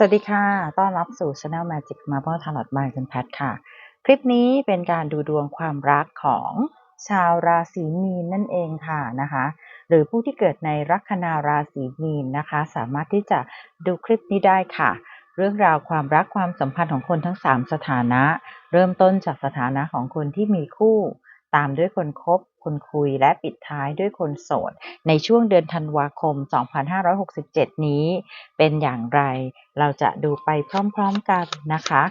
สวัสดีค่ะ ต้อนรับสู่ Channel Magic Marble Tarot by คุณแพทค่ะ คลิปนี้เป็นการดูดวงความรักของชาวราศีมีนนั่นเองค่ะนะคะ หรือผู้ที่เกิดในลัคนาราศีมีนนะคะ สามารถที่จะดูคลิปนี้ได้ค่ะ เรื่องราวความรักความสัมพันธ์ของคนทั้ง 3 สถานะ เริ่มต้นจากสถานะของคนที่มีคู่ ตามด้วยคนคบ คนคุยและปิดท้ายด้วยคนโสด ในช่วงเดือนธันวาคม 2567 นี้ เป็นอย่างไรเราจะดูไปพร้อมๆกันนะคะ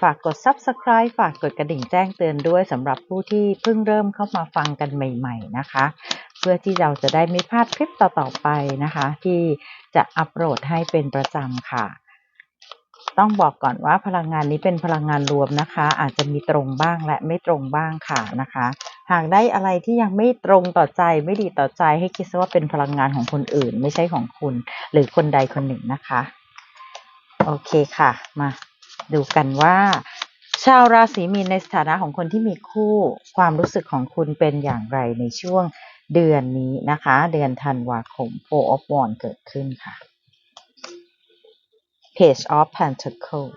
ฝากกด Subscribe ฝากกดกระดิ่งแจ้งเตือนด้วยสำหรับผู้ที่เพิ่งเริ่มเข้ามาฟังกันใหม่ๆนะคะ เพื่อที่เราจะได้ไม่พลาดคลิปต่อๆไปนะคะ ที่จะอัปโหลดให้เป็นประจำค่ะ ต้องบอกก่อนว่าพลังงานนี้เป็นพลังงานรวมนะคะ อาจจะมีตรงบ้างและไม่ตรงบ้างค่ะนะคะ หากได้อะไรที่ยังไม่ตรงต่อใจไม่ดีต่อใจให้คิดซะว่าเป็นพลังงานของคนอื่น ไม่ใช่ของคุณ หรือคนใดคนหนึ่งนะคะ โอเคค่ะ มาดูกันว่า ชาวราศีมีนในสถานะของคนที่มีคู่ความรู้สึกของคุณเป็นอย่างไรในช่วงเดือนนี้นะคะ เดือนธันวาคม Four of Wands เกิดขึ้นค่ะ Page of Pentacle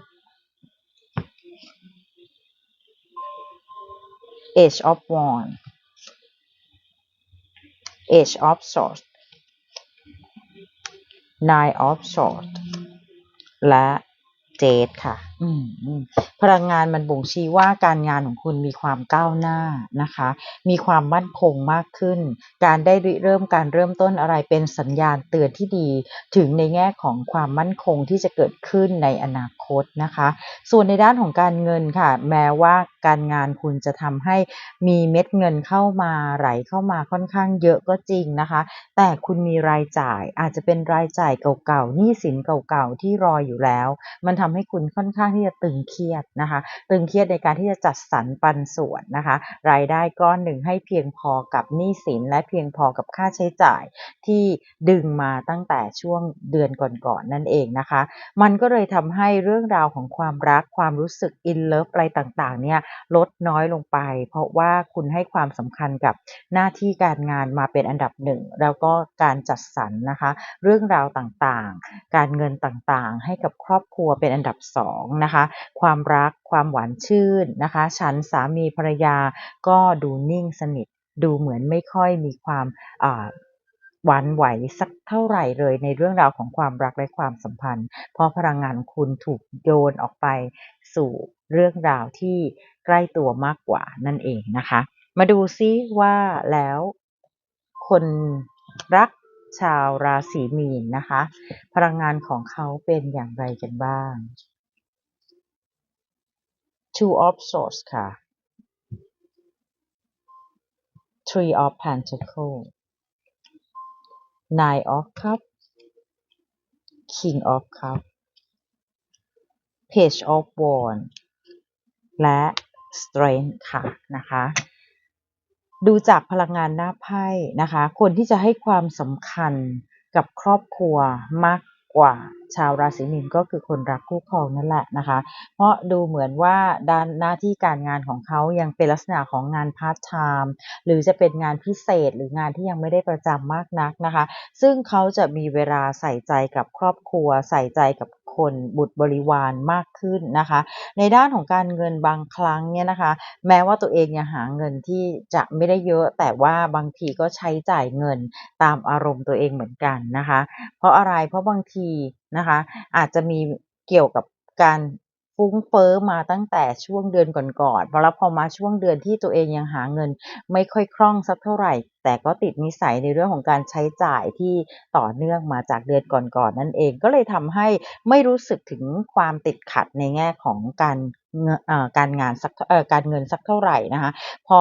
Age of Wands Age of Swords Nine of Swords และเจดค่ะ อืมพลังงานมันบ่งชี้ว่าการงานของคุณมีความก้าวหน้านะคะ มีความมั่นคงมากขึ้น การได้ริเริ่มการเริ่มต้นอะไรเป็นสัญญาณเตือนที่ดี ถึงในแง่ของความมั่นคงที่จะเกิดขึ้นในอนาคตนะคะ ส่วนในด้านของการเงินค่ะ แม้ว่าการงานคุณจะทำให้มีเม็ดเงินเข้ามาไหลเข้ามาค่อนข้างเยอะก็จริงนะคะ แต่คุณมีรายจ่ายอาจจะเป็นรายจ่ายเก่าๆหนี้สินเก่าๆที่รออยู่แล้ว มันทำให้คุณค่อนข้างที่จะตึงเครียดนะคะ ตึงเครียดในการที่จะจัดสรรปันส่วนนะคะ รายได้ก้อนหนึ่งให้เพียงพอกับหนี้สิน และเพียงพอกับค่าใช้จ่ายที่ดึงมาตั้งแต่ช่วงเดือนก่อนๆนนั่นเองนะคะ มันก็เลยทำให้เรื่องราวของความรักความรู้สึกอินเลิฟอะไรต่างๆเนี่ยลดน้อยลงไป เพราะว่าคุณให้ความสำคัญกับหน้าที่การงานมาเป็นอันดับหนึ่งแล้วก็การจัดสรรนะคะ เรื่องราวต่างๆ การเงินต่างๆ ให้กับครอบครัวเป็นอันดับสองนะคะ ความรักความหวานชื่นนะคะ ฉันสามีภรรยาก็ดูนิ่งสนิท ดูเหมือนไม่ค่อยมีความหวานไหวสักเท่าไหร่เลยในเรื่องราวของความรักและความสัมพันธ์ เพราะพลังงานคุณถูกโยนออกไปสู่เรื่องราวที่ใกล้ตัวมากกว่านั่นเองนะคะ มาดูซิว่าแล้วคนรักชาวราศีมีนนะคะ พลังงานของเขาเป็นอย่างไรกันบ้าง Two of Swords ค่ะ Three of Pentacles Nine of Cups King of Cups Page of Wands และ Strength ค่ะนะคะดูจากพลังงานหน้าไพ่นะคะ คนที่จะให้ความสำคัญกับครอบครัวมากกว่า ชาวราศีมีนก็คือคนรักคู่ครองนั่นแหละนะคะ เพราะดูเหมือนว่าด้านหน้าที่การงานของเขายังเป็นลักษณะของงานพาร์ทไทม์หรือจะเป็นงานพิเศษหรืองานที่ยังไม่ได้ประจำมากนักนะคะ ซึ่งเขาจะมีเวลาใส่ใจกับครอบครัว ใส่ใจกับ คนบุตรบริวารมากขึ้นนะคะ ในด้านของการเงินบางครั้งเนี่ยนะคะ แม้ว่าตัวเองจะหาเงินที่จะไม่ได้เยอะ แต่ว่าบางทีก็ใช้จ่ายเงินตามอารมณ์ตัวเองเหมือนกันนะคะ เพราะอะไรเพราะบางทีนะคะ อาจจะมีเกี่ยวกับการ ฟุ้งเฟ้อมาตั้งแต่ช่วงเดือนก่อนๆพอแล้วพอมาช่วงเดือนที่ตัวเองยังหาเงิน ไม่ค่อยคล่องสักเท่าไหร่ แต่ก็ติดนิสัยในเรื่องของการใช้จ่ายที่ต่อเนื่องมาจากเดือนก่อนๆนนั่นเอง ก็เลยทำให้ไม่รู้สึกถึงความติดขัดในแง่ของการเงินเอ่อการงานสักการเงินสักเท่าไหร่นะคะ พอ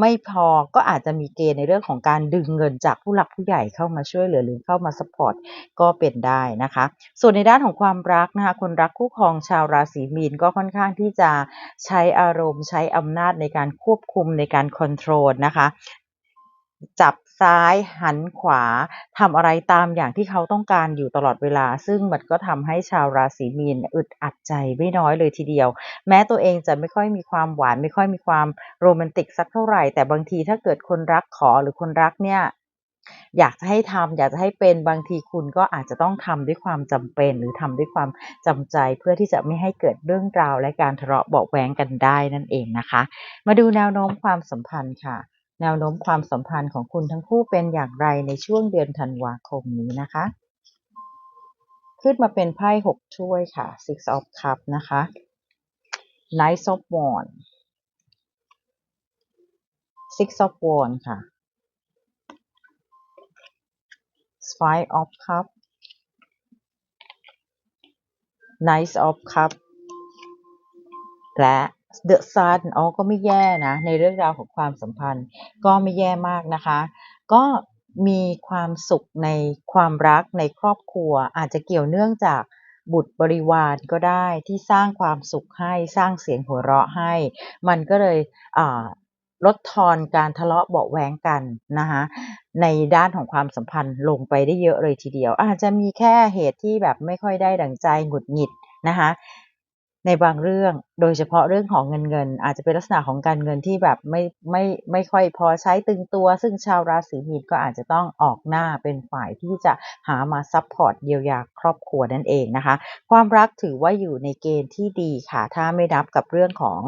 ไม่พอก็อาจจะมีเกณฑ์ในเรื่องของการดึงเงินจากผู้หลักผู้ใหญ่เข้ามาช่วยเหลือหรือเข้ามาสปอร์ตก็เป็นได้นะคะ ส่วนในด้านของความรักนะคะคนรักคู่ครองชาวราศีมีนก็ค่อนข้างที่จะใช้อารมณ์ใช้อำนาจในการควบคุมในการคอนโทรลนะคะจับ ซ้ายหันขวาทำอะไรตามอย่างที่เขาต้องการอยู่ตลอดเวลา ซึ่งมันก็ทำให้ชาวราศีมีนอึดอัดใจไม่น้อยเลยทีเดียว แม้ตัวเองจะไม่ค่อยมีความหวาน ไม่ค่อยมีความโรแมนติกสักเท่าไหร่ แต่บางทีถ้าเกิดคนรักขอหรือคนรักเนี่ยอยากจะให้ทำอยากจะให้เป็นบางทีคุณก็อาจจะต้องทำด้วยความจำเป็น หรือทำด้วยความจำใจเพื่อที่จะไม่ให้เกิดเรื่องราวและการทะเลาะเบาะแว้งกันได้นั่นเองนะคะ มาดูแนวโน้มความสัมพันธ์ค่ะ แนวโน้มความสัมพันธ์ของคุณทั้งคู่เป็นอย่างไรในช่วงเดือนธันวาคมนี้นะคะ ขึ้นมาเป็นไพ่หกถ้วยค่ะ six of cup นะคะ knight of wand six of wand ค่ะ five of cup knight of cup และ the sun อ๋อก็ไม่แย่นะ ในเรื่องราวของความสัมพันธ์ ก็ไม่แย่มากนะคะ ก็มีความสุขในความรักในครอบครัว อาจจะเกี่ยวเนื่องจากบุตรบริวารก็ได้ที่สร้างความสุขให้สร้างเสียงหัวเราะให้ มันก็เลยลดทอนการทะเลาะเบาแวงกันนะคะในด้านของความสัมพันธ์ลงไปได้เยอะเลยทีเดียว อาจจะมีแค่เหตุที่แบบไม่ค่อยได้ดังใจหงุดหงิดนะคะ ในบางเรื่อง โดยเฉพาะเรื่องของเงินเงิน อาจจะเป็นลักษณะของการเงินที่แบบไม่ไม่ไม่ค่อยพอใช้ตึงตัว ซึ่งชาวราศีมีนก็อาจจะต้องออกหน้าเป็นฝ่ายที่จะหามาซับพอร์ตเยียวยาครอบครัวนั่นเองนะคะ ความรักถือว่าอยู่ในเกณฑ์ที่ดีค่ะ ถ้าไม่นับกับเรื่องของ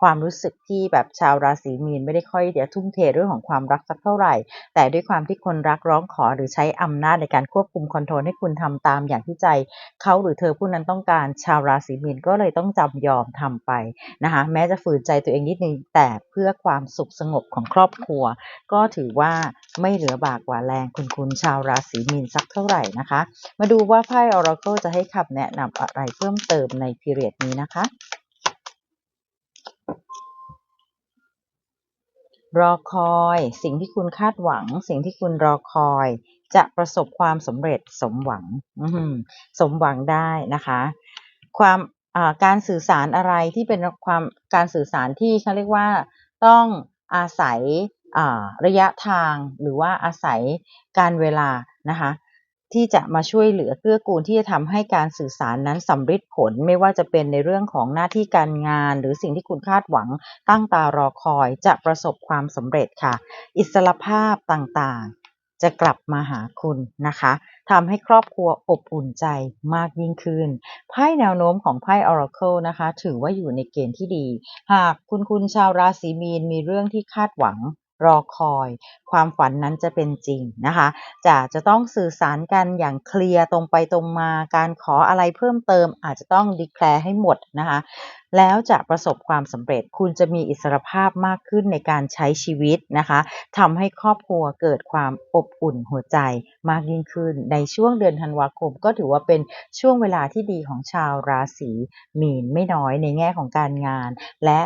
ความรู้สึกที่แบบชาวราศีมีนไม่ได้ค่อยเดี๋ยวทุ่มเทเรื่องของความรักสักเท่าไหร่ แต่ด้วยความที่คนรักร้องขอหรือใช้อำนาจในการควบคุมคอนโทรลให้คุณทำตามอย่างที่ใจเขาหรือเธอผู้นั้นต้องการชาวราศีมีนก็เลยต้ององจำยอมทำไปนะคะแม้จะฝืนใจตัวเองนิดนึงแต่เพื่อความสุขสงบของครอบครัว ก็ถือว่าไม่เหลือบากกว่าแรงคุณคุณชาวราศีมีนสักเท่าไหร่นะคะ มาดูว่าไพ่ออราเคิลจะให้คำแนะนำอะไรเพิ่มเติมในพีเรียดนี้นะคะรอคอย สิ่งที่คุณคาดหวัง สิ่งที่คุณรอคอย จะประสบความสำเร็จสมหวังสมหวังได้นะคะ ความ การสื่อสารอะไรที่เป็นความการสื่อสารที่เขาเรียกว่าต้องอาศัยระยะทางหรือว่าอาศัยการเวลานะคะที่จะมาช่วยเหลือเกื้อกูลที่จะทำให้การสื่อสารนั้นสำเร็จผลไม่ว่าจะเป็นในเรื่องของหน้าที่การงาน หรือสิ่งที่คุณคาดหวังตั้งตารอคอยจะประสบความสำเร็จค่ะ อิสรภาพต่าง จะกลับมาหาคุณนะคะทำให้ครอบครัวอบอุ่นใจมากยิ่งขึ้น ไพ่แนวโน้มของไพ่ Oracle นะคะ ถือว่าอยู่ในเกณฑ์ที่ดี หากคุณคุณชาวราศีมีนมีเรื่องที่คาดหวัง รอคอย ความฝันนั้นจะเป็นจริงนะคะจะจะต้องสื่อสารกันอย่างเคลียร์ตรงไปตรงมาการขออะไรเพิ่มเติม อาจจะต้องดีแคลร์ให้หมดนะคะแล้วจะประสบความสำเร็จคุณจะมีอิสรภาพมากขึ้นในการใช้ชีวิตนะคะทำให้ครอบครัวเกิดความอบอุ่นหัวใจมากยิ่งขึ้น ในช่วงเดือนธันวาคม ก็ถือว่าเป็นช่วงเวลาที่ดีของชาวราศีมีนไม่น้อยในแง่ของการงาน และ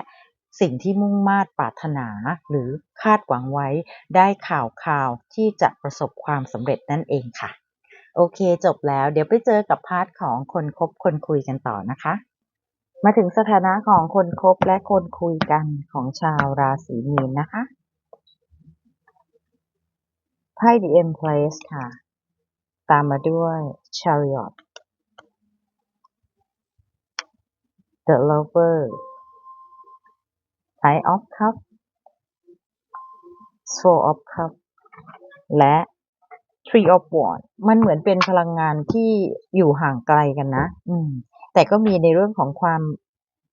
สิ่งที่มุ่งมา่ปรารถนา หรือคาดหวังไว้ ได้ข่าวข่าวที่จะประสบความสำเร็จนั่นเองค่ะ โอเคจบแล้ว เดี๋ยวไปเจอกับพาร์ทของคนคบคนคุยกันต่อนะคะ มาถึงสถานะของคนคบและคนคุยกันของชาวราศีมีนนะคะไพ่ The Empress ค่ะ ตามมาด้วย Chariot The Lover Knight of Cups Four of Cups และ Three of Wands มันเหมือนเป็นพลังงานที่อยู่ห่างไกลกันนะ อืม แต่ก็มีในเรื่องของความ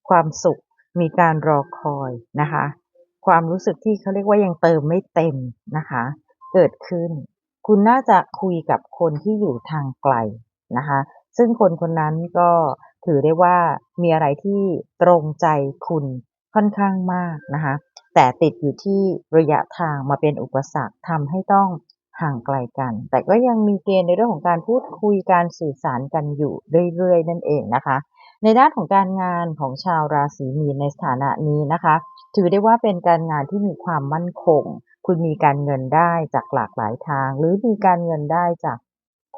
ความสุข มีการรอคอยนะคะ ความรู้สึกที่เขาเรียกว่ายังเติมไม่เต็มนะคะ เกิดขึ้น คุณน่าจะคุยกับคนที่อยู่ทางไกลนะคะ ซึ่งคนคนนั้นก็ถือได้ว่ามีอะไรที่ตรงใจคุณ ค่อนข้างมากนะคะ แต่ติดอยู่ที่ระยะทางมาเป็นอุปสรรคทำให้ต้องห่างไกลกัน แต่ก็ยังมีเกณฑ์ในเรื่องของการพูดคุยการสื่อสารกันอยู่เรื่อยๆ นั่นเองนะคะ ในด้านของการงานของชาวราศีมีนในสถานะนี้นะคะ ถือได้ว่าเป็นการงานที่มีความมั่นคง คุณมีการเงินได้จากหลากหลายทาง หรือมีการเงินได้จาก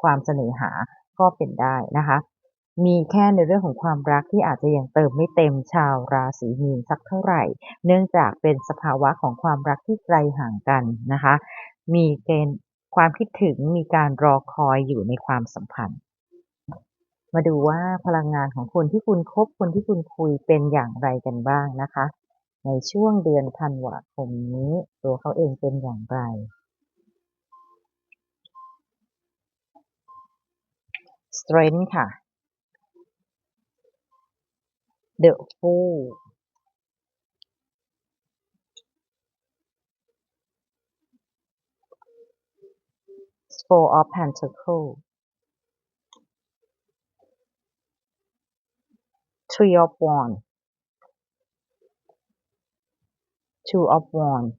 ความเสน่หาก็เป็นได้นะคะ มีแค่ในเรื่องของความรักที่อาจจะยังเติมไม่เต็มชาวราศีมีนสักเท่าไหร่ เนื่องจากเป็นสภาวะของความรักที่ไกลห่างกันนะคะ มีเกณฑ์ความคิดถึงมีการรอคอยอยู่ในความสัมพันธ์ มาดูว่าพลังงานของคนที่คุณคบคนที่คุณคุยเป็นอย่างไรกันบ้างนะคะ ในช่วงเดือนธันวาคมนี้ ตัวเขาเองเป็นอย่างไรสเตรนค่ะ the fool four of pentacle three of wand two of wand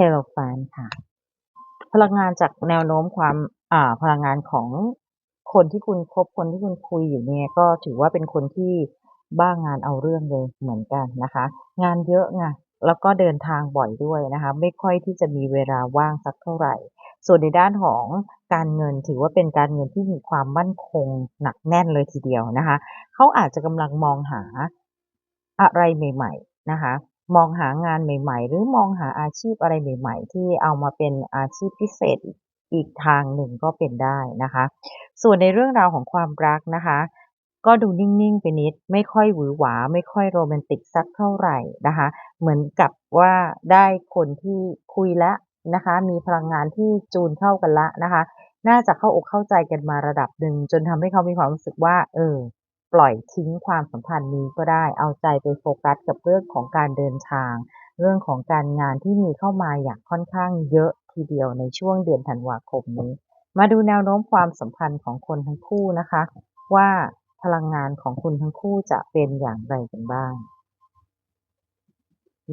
hierophant ค่ะ พลังงานจากแนวโน้มความ อ่า พลังงานของ คนที่คุณคบ คนที่คุณคุยอยู่เนี่ย ก็ถือว่าเป็นคนที่บ้างานเอาเรื่องเลยเหมือนกันนะคะ งานเยอะไงแล้วก็เดินทางบ่อยด้วยนะคะ ไม่ค่อยที่จะมีเวลาว่างสักเท่าไหร่ ส่วนในด้านของการเงินถือว่าเป็นการเงินที่มีความมั่นคงหนักแน่นเลยทีเดียวนะคะ เขาอาจจะกำลังมองหาอะไรใหม่ๆนะคะ มองหางานใหม่ ๆ หรือมองหาอาชีพอะไรใหม่ ๆ ที่เอามาเป็นอาชีพพิเศษ อีกทางหนึ่งก็เป็นได้นะคะ ส่วนในเรื่องราวของความรักนะคะ ก็ดูนิ่งๆไปนิด ไม่ค่อยหวือหวา ไม่ค่อยโรแมนติกสักเท่าไหร่นะคะ เหมือนกับว่าได้คนที่คุยแล้วนะคะ มีพลังงานที่จูนเข้ากันละนะคะ น่าจะเข้าอกเข้าใจกันมาระดับหนึ่งจนทำให้เขามีความรู้สึกว่า เออ ปล่อยทิ้งความสัมพันธ์นี้ก็ได้ เอาใจไปโฟกัสกับเรื่องของการเดินทาง เรื่องของการงานที่มีเข้ามาอย่างค่อนข้างเยอะ ทีเดียวในช่วงเดือนธันวาคมนี้ มาดูแนวโน้มความสัมพันธ์ของคนทั้งคู่นะคะ ว่าพลังงานของคุณทั้งคู่จะเป็นอย่างไรกันบ้าง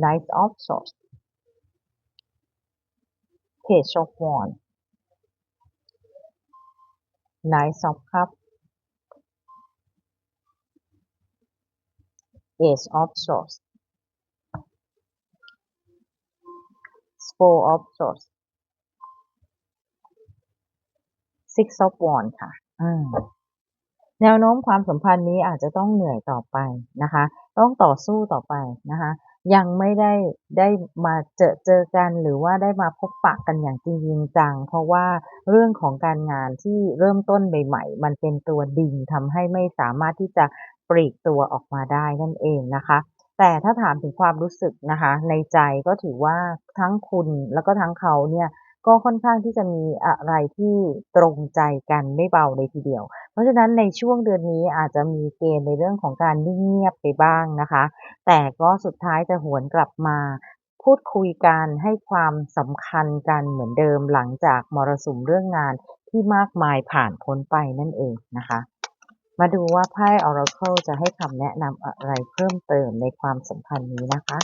Knight of Swords Page of Wands Knight of Cups Ace of Swords Four of Swords Six of Wands ค่ะแนวโน้มความสัมพันธ์นี้อาจจะต้องเหนื่อยต่อไปนะคะ ต้องต่อสู้ต่อไปนะคะ ยังไม่ได้ได้มาเจอเจอกันหรือว่าได้มาพบปะกันอย่างจริงจริงจัง เพราะว่าเรื่องของการงานที่เริ่มต้นใหม่ ๆ มันเป็นตัวดิ่งทำให้ไม่สามารถที่จะปลีกตัวออกมาได้นั่นเองนะคะ แต่ถ้าถามถึงความรู้สึกนะคะ ในใจก็ถือว่าทั้งคุณแล้วก็ทั้งเขาเนี่ย ก็ค่อนข้างที่จะมีอะไรที่ตรงใจกันไม่เบาเลยทีเดียว เพราะฉะนั้นในช่วงเดือนนี้อาจจะมีเกณฑ์ในเรื่องของการนิ่งเงียบไปบ้างนะคะ แต่ก็สุดท้ายจะหวนกลับมาพูดคุยกันให้ความสำคัญกันเหมือนเดิมหลังจากมรสุมเรื่องงานที่มากมายผ่านพ้นไปนั่นเองนะคะ มาดูว่าไพ่ Oracle จะให้คำแนะนำอะไรเพิ่มเติมในความสัมพันธ์นี้นะคะ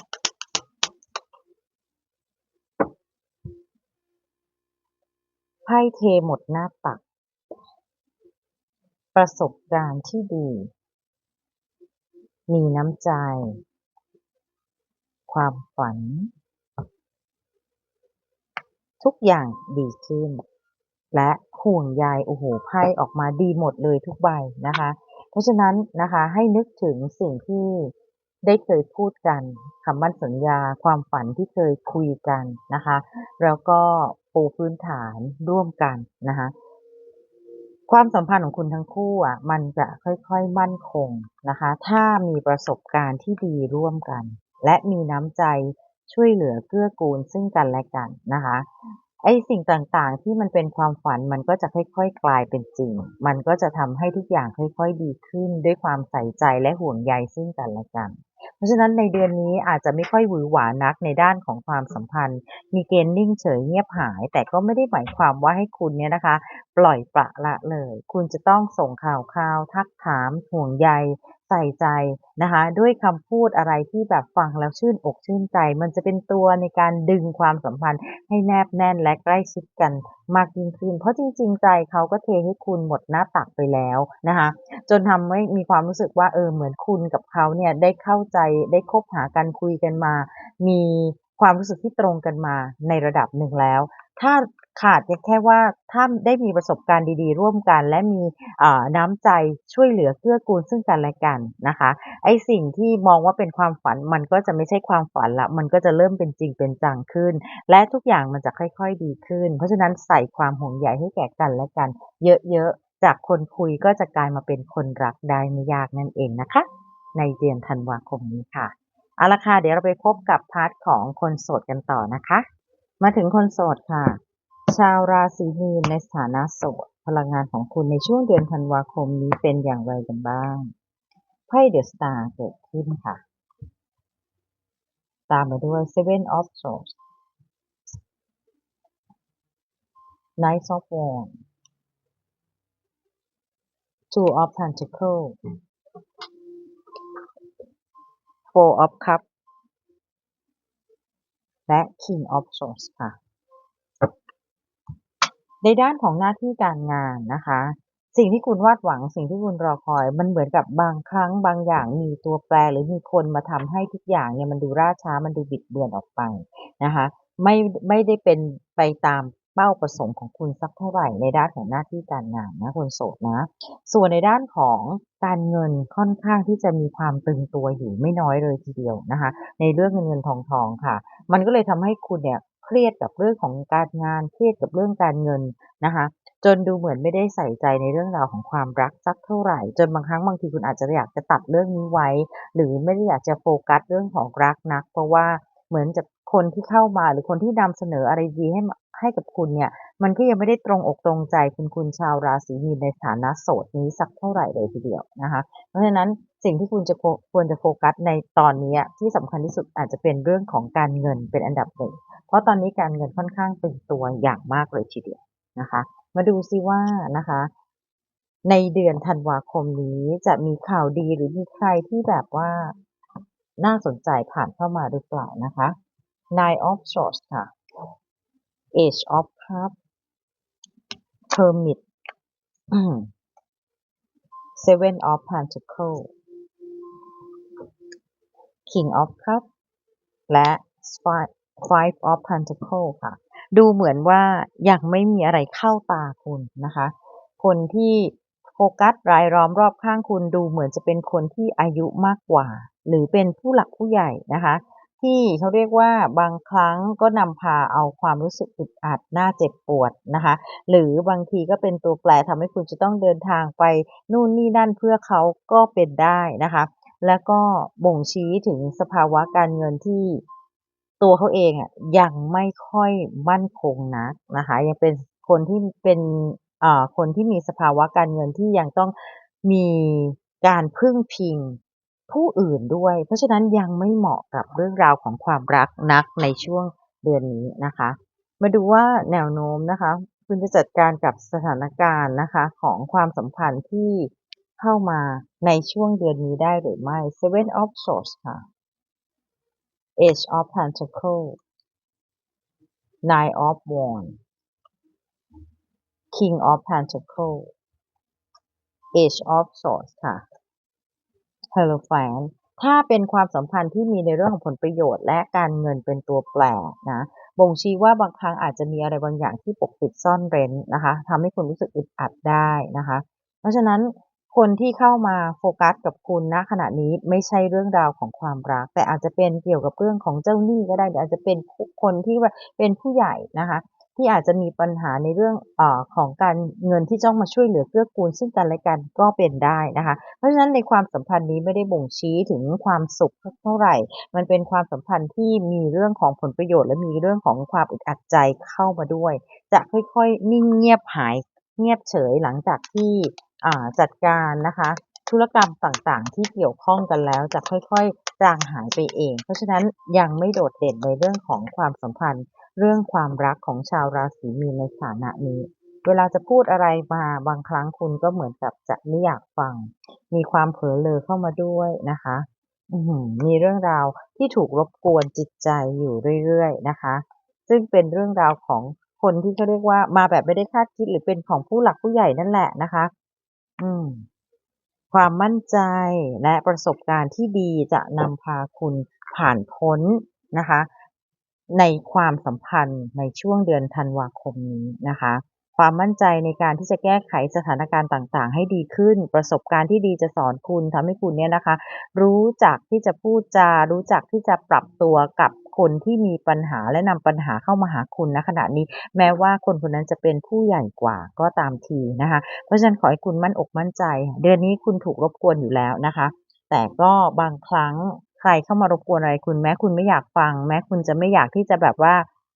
ไพ่เทหมดหน้าตัก ประสบการณ์ที่ดี มีน้ำใจ ความฝัน ทุกอย่างดีขึ้น และห่วงใยโอ้โหไพ่ออกมาดีหมดเลยทุกใบนะคะ เพราะฉะนั้นนะคะให้นึกถึงสิ่งที่ได้เคยพูดกันคำมั่นสัญญาความฝันที่เคยคุยกันนะคะ แล้วก็ ปูพื้นฐานร่วมกันนะคะความสัมพันธ์ของคุณทั้งคู่อะมันจะค่อยๆมั่นคงนะคะ ถ้ามีประสบการณ์ที่ดีร่วมกัน และมีน้ำใจช่วยเหลือเกื้อกูลซึ่งกันและกันนะคะไอ้สิ่งต่างๆที่มันเป็นความฝันมันก็จะค่อยๆกลายเป็นจริง มันก็จะทำให้ทุกอย่างค่อยๆดีขึ้นด้วยความใส่ใจและห่วงใยซึ่งกันและกัน เพราะฉะนั้นในเดือนนี้อาจจะไม่ค่อยหวือหวานักในด้านของความสัมพันธ์ มีเกณฑ์นิ่งเฉยเงียบหาย แต่ก็ไม่ได้หมายความว่าให้คุณเนี่ยนะคะ ปล่อยปละละเลย คุณจะต้องส่งข่าวคราวทักถามห่วงใย ใส่ใจนะคะ ด้วยคำพูดอะไรที่แบบฟังแล้วชื่นอกชื่นใจ มันจะเป็นตัวในการดึงความสัมพันธ์ให้แนบแน่นและใกล้ชิดกันมากยิ่งขึ้น เพราะจริง ๆ ใจเขาก็เทให้คุณหมดหน้าตักไปแล้วนะคะ จนทำให้มีความรู้สึกว่าเออเหมือนคุณกับเขาเนี่ยได้เข้าใจได้คบหากันคุยกันมา มีความรู้สึกที่ตรงกันมาในระดับหนึ่งแล้ว ถ้า ขาดแค่ว่าถ้าได้มีประสบการณ์ดีๆ ร่วมกัน และมีน้ำใจช่วยเหลือเกื้อกูลซึ่งกันและกันนะคะไอสิ่งที่มองว่าเป็นความฝันมันก็จะไม่ใช่ความฝันละมันก็จะเริ่มเป็นจริงเป็นจังขึ้น และทุกอย่างมันจะค่อยๆดีขึ้น เพราะฉะนั้นใส่ความห่วงใยให้แก่กันและกัน เยอะๆ จากคนคุยก็จะกลายมาเป็นคนรักได้ไม่ยากนั่นเองนะคะ ในเดือนธันวาคมนี้ค่ะเอาละค่ะเดี๋ยวเราไปพบกับพาร์ทของคนโสดกันต่อนะคะ มาถึงคนโสดค่ะ ชาวราศีมีนในสถานะโสดพลังงานของคุณในช่วงเดือนธันวาคมนี้เป็นอย่างไรกันบ้างไพ่เดอะสตาร์เกิดขึ้นค่ะ ตามมาด้วย Seven of Swords Knight of Wands Two of Pentacles Four of Cups และ King of Swords ค่ะ ในด้านของหน้าที่การงานนะคะ สิ่งที่คุณวาดหวังสิ่งที่คุณรอคอย มันเหมือนกับบางครั้งบางอย่างมีตัวแปรหรือมีคนมาทำให้ทุกอย่างเนี่ยมันดูล่าช้ามันดูบิดเบือนออกไปนะคะไม่ไม่ได้เป็นไปตามเป้าประสงค์ของคุณสักเท่าไหร่ในด้านของหน้าที่การงานนะคนโสดนะ ส่วนในด้านของการเงินค่อนข้างที่จะมีความตึงตัวอยู่ไม่น้อยเลยทีเดียวนะคะ ในเรื่องเงินเงินทองทองค่ะ มันก็เลยทำให้คุณเนี่ย รียดกับเรื่องของการงาน เครียดกับเรื่องการเงินนะคะ จนดูเหมือนไม่ได้ใส่ใจในเรื่องราวของความรักสักเท่าไหร่ จนบางครั้งบางทีคุณอาจจะอยากจะตัดเรื่องนี้ไว้ หรือไม่ได้อยากจะโฟกัสเรื่องของรักนัก เพราะว่าเหมือนจะคนที่เข้ามาหรือคนที่นำเสนออะไรดีให้ ให้กับคุณเนี่ย มันก็ยังไม่ได้ตรงอกตรงใจคุณคุณชาวราศีมีนในฐานะโสดนี้สักเท่าไหร่เลยทีเดียวนะคะ เพราะฉะนั้นสิ่งที่คุณจะควรจะโฟกัสในตอนนี้ที่สำคัญที่สุดอาจจะเป็นเรื่องของการเงินเป็นอันดับหนึ่ง เพราะตอนนี้การเงินค่อนข้างตึงตัวอย่างมากเลยทีเดียวนะคะ มาดูซิว่านะคะ ในเดือนธันวาคมนี้จะมีข่าวดีหรือมีใครที่แบบว่าน่าสนใจผ่านเข้ามาหรือเปล่านะคะ Nine of Swords ค่ะ Age of Cups Hermit Seven of Pentacles King of Cups และ Five of Pentacles ค่ะ ดูเหมือนว่ายังไม่มีอะไรเข้าตาคุณนะคะ คนที่โฟกัสรายล้อมรอบข้างคุณดูเหมือนจะเป็นคนที่อายุมากกว่า หรือเป็นผู้หลักผู้ใหญ่นะคะ ที่เขาเรียกว่าบางครั้งก็นำพาเอาความรู้สึกอึดอัดน่าเจ็บปวดนะคะ หรือบางทีก็เป็นตัวแปรทำให้คุณจะต้องเดินทางไปนู่นนี่นั่นเพื่อเขาก็เป็นได้นะคะ แล้วก็บ่งชี้ถึงสภาวะการเงินที่ตัวเขาเองอะยังไม่ค่อยมั่นคงนักนะคะ ยังเป็นคนที่เป็นคนที่มีสภาวะการเงินที่ยังต้องมีการพึ่งพิง ผู้อื่นด้วย เพราะฉะนั้นยังไม่เหมาะกับเรื่องราวของความรักนักในช่วงเดือนนี้นะคะ มาดูว่าแนวโน้มนะคะ คุณจะจัดการกับสถานการณ์นะคะ ของความสัมพันธ์ที่เข้ามาในช่วงเดือนนี้ได้หรือไม่ Seven of Swords ค่ะ Age of Pentacles Nine of Wands King of Pentacles Age of Swords ค่ะ Hierophant ถ้าเป็นความสัมพันธ์ที่มีในเรื่องของผลประโยชน์ และการเงินเป็นตัวแปรนะบ่งชี้ว่าบางครั้งอาจจะมีอะไรบางอย่างที่ปกปิดซ่อนเร้นนะคะทำให้คุณรู้สึกอึดอัดได้นะคะ เพราะฉะนั้นคนที่เข้ามาโฟกัสกับคุณณขณะนี้ไม่ใช่เรื่องราวของความรัก แต่อาจจะเป็นเกี่ยวกับเรื่องของเจ้าหนี้ก็ได้หรืออาจจะเป็นคนที่เป็นผู้ใหญ่นะคะ ที่อาจจะมีปัญหาในเรื่องอของการเงินที่ต้องมาช่วยเหลือเกื้อกูลซึ่งกันและกันก็เป็นได้นะคะ เพราะฉะนั้นในความสัมพันธ์นี้ไม่ได้บ่งชี้ถึงความสุขเท่าไหร่ มันเป็นความสัมพันธ์ที่มีเรื่องของผลประโยชน์ และมีเรื่องของความอึดอัดใจเข้ามาด้วย จะค่อยๆ นิ่งเงียบหายเงียบเฉยหลังจากที่จัดการนะคะธุรกรรมต่างๆ ที่เกี่ยวข้องกันแล้วจะค่อยๆ จางหายไปเอง เพราะฉะนั้นยังไม่โดดเด่นในเรื่องของความสัมพันธ์ เรื่องความรักของชาวราศีมีนในฐานะนี้ เวลาจะพูดอะไรมาบางครั้งคุณก็เหมือนกับจะไม่อยากฟัง มีความเผลอเลอเข้ามาด้วยนะคะมีเรื่องราวที่ถูกรบกวนจิตใจอยู่เรื่อยๆนะคะ ซึ่งเป็นเรื่องราวของคนที่เขาเรียกว่ามาแบบไม่ได้คาดคิดหรือเป็นของผู้หลักผู้ใหญ่นั่นแหละนะคะ อืม ความมั่นใจและประสบการณ์ที่ดีจะนำพาคุณผ่านพ้นนะคะ ในความสัมพันธ์ในช่วงเดือนธันวาคมนี้นะคะ ความมั่นใจในการที่จะแก้ไขสถานการณ์ต่างๆ ให้ดีขึ้น ประสบการณ์ที่ดีจะสอนคุณทำให้คุณเนี่ยนะคะ รู้จักที่จะพูดจา รู้จักที่จะปรับตัวกับคนที่มีปัญหาและนำปัญหาเข้ามาหาคุณณขณะนี้ แม้ว่าคนคนนั้นจะเป็นผู้ใหญ่กว่าก็ตามทีนะคะ เพราะฉะนั้นขอให้คุณมั่นอกมั่นใจ เดือนนี้คุณถูกรบกวนอยู่แล้วนะคะ แต่ก็บางครั้ง ใครเข้ามารบกวนอะไรคุณแม้คุณไม่อยากฟัง แม้คุณจะไม่อยากที่จะแบบว่า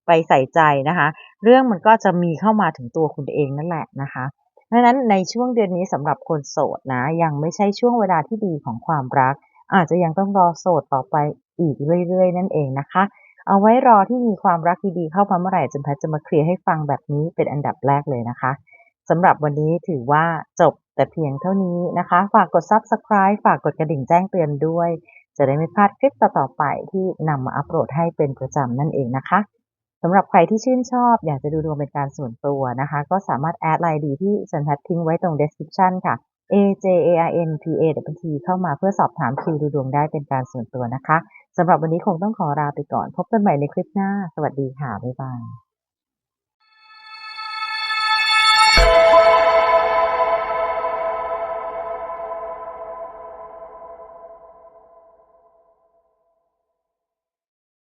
ไปใส่ใจนะคะ เรื่องมันก็จะมีเข้ามาถึงตัวคุณเองนั่นแหละนะคะเพราะฉะนั้นในช่วงเดือนนี้สำหรับคนโสดนะ ยังไม่ใช่ช่วงเวลาที่ดีของความรัก อาจจะยังต้องรอโสดต่อไปอีกเรื่อยๆ นั่นเองนะคะ เอาไว้รอที่มีความรักดีๆเข้ามาเมื่อไหร่จนแพทย์จะมาเคลียร์ให้ฟังแบบนี้เป็นอันดับแรกเลยนะคะสำหรับวันนี้ถือว่าจบแต่เพียงเท่านี้นะคะ ฝากกด subscribe ฝากกดกระดิ่งแจ้งเตือนด้วย จะได้ไม่พลาดคลิปต่อๆไปที่นำมาอัปโหลดให้เป็นประจำนั่นเองนะคะสำหรับใครที่ชื่นชอบ อยากจะดูดวงเป็นการส่วนตัวนะคะ ก็สามารถแอดไลน์ดีที่ฉันแพททิ้งไว้ตรง description ค่ะ A J A R N P A W T เข้ามาเพื่อสอบถามคิวดูดวงได้เป็นการส่วนตัวนะคะสำหรับวันนี้คงต้องขอลาไปก่อน พบกันใหม่ในคลิปหน้า สวัสดีค่ะ บ๊ายบาย